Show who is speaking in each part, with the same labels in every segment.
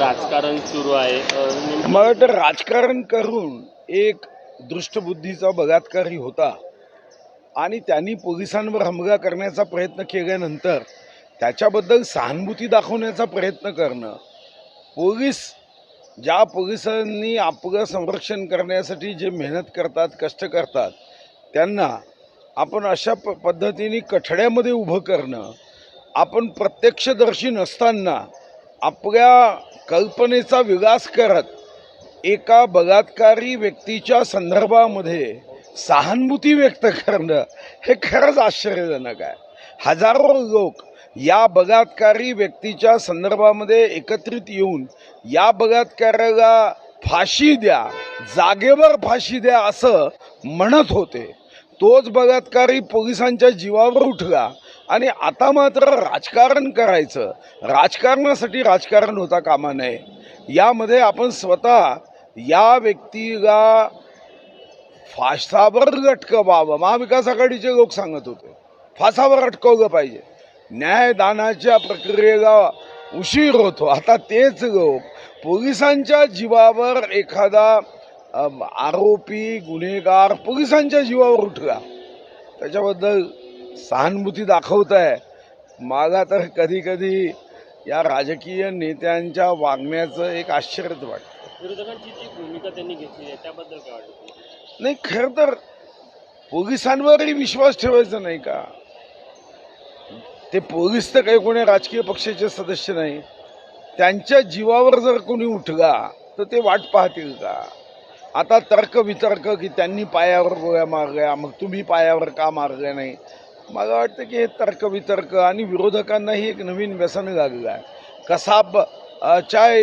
Speaker 1: राजकारण सुरू आहे.
Speaker 2: मला वाटतं राजकारण करून एक दृष्टबुद्धीचा बलात्कारी होता आणि त्यांनी पोलिसांवर हमला करण्याचा प्रयत्न केल्यानंतर त्याच्याबद्दल सहानुभूती दाखवण्याचा प्रयत्न करणं पोलीस ज्या पोलिसांनी आपलं संरक्षण करण्यासाठी जे मेहनत करतात कष्ट करतात त्यांना आपण अशा प पद्धतीने कठड्यामध्ये उभं करणं आपण प्रत्यक्षदर्शी नसताना आपल्या कल्पनेचा विकास करत एका बलात्कारी व्यक्तीच्या संदर्भामध्ये सहानुभूती व्यक्त करणं हे खरंच आश्चर्यजनक आहे. हजारो लोक या बलात्कारी व्यक्तीच्या संदर्भामध्ये एकत्रित येऊन या बलात्काराला फाशी द्या जागेवर फाशी द्या असं म्हणत होते. तोच बलात्कारी पोलिसांच्या जीवावर उठला आणि आता मात्र राजकारण करायचं. राजकारणासाठी राजकारण होता कामा नये. यामध्ये आपण स्वतः या व्यक्तीला फासावर लटकवावं. महाविकास आघाडीचे लोक सांगत होते. फासावर अटकवलं पाहिजे. न्यायदानाच्या प्रक्रियेला उशीर होतो. आता तेच लोक पोलिसांच्या जीवावर एखादा आरोपी गुन्हेगार पोलिसांच्या जीवावर उठला. त्याच्याबद्दल सहानुभूती दाखवत आहे मला तर कधी कधी या राजकीय नेत्यांच्या वागण्याचं एक आश्चर्यच वाटतं.
Speaker 1: विरोधकांची जी भूमिका त्यांनी घेतली आहे त्याबद्दल काय वाटतं?
Speaker 2: नाही खरं तर पोलिसांवरही विश्वास ठेवायचा नाही का? ते पोलीस तर काही कोणी राजकीय पक्षाचे सदस्य नाही. त्यांच्या जीवावर जर कोणी उठला तर ते वाट पाहतील का? आता तर्क वितर्क की त्यांनी पायावर गोळ्या मारल्या मग तुम्ही पायावर का मारल्या नाही? मला वाटतं की हे तर्क वितर्क आणि विरोधकांनाही एक नवीन व्यसन लागलं आहे. कसाब अ, चाय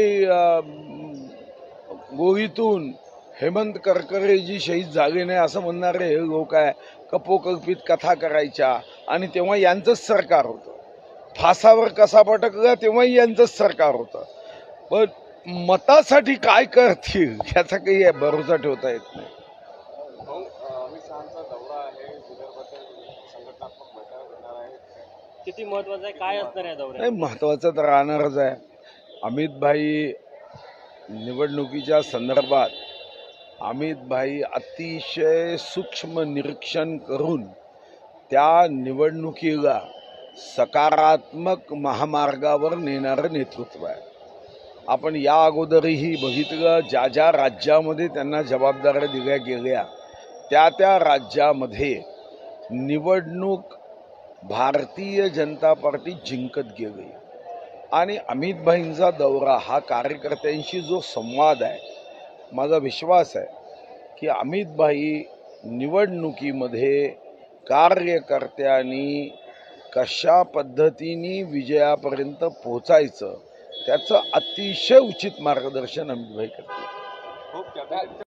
Speaker 2: गोळीतून हेमंत करकरेजी शहीद झाले नाही असं म्हणणारे हे लोक आहे कपोकल्पित कथा करायच्या आणि तेव्हा यांचंच सरकार होतं. फासावर कसा पटकला तेव्हाही यांचंच सरकार होतं. पण मतासाठी काय करतील याचा काही भरोसा ठेवता येत नाही.
Speaker 1: किती महत्वाचं आहे? काय असणार आहे दौऱ्यात?
Speaker 2: नाही महत्त्वाचं तर राहणारच आहे. अमितभाई निवडणुकीच्या संदर्भात अमितभाई अतिशय सूक्ष्म निरीक्षण करून त्या निवडणुकीला सकारात्मक महामार्गावर नेणारं नेतृत्व आहे. आपण या अगोदरही बघितलं ज्या ज्या राज्यामध्ये त्यांना जबाबदाऱ्या दिल्या गेल्या त्या त्या राज्यामध्ये निवडणूक भारतीय जनता पार्टी जिंकत गेली. आणि अमितभाईंचा दौरा हा कार्यकर्त्यांशी जो संवाद आहे माझा विश्वास आहे की अमितभाई निवडणुकीमध्ये कार्यकर्त्यांनी कशा पद्धतीने विजयापर्यंत पोचायचं त्याचं अतिशय उचित मार्गदर्शन अमितभाई
Speaker 3: करते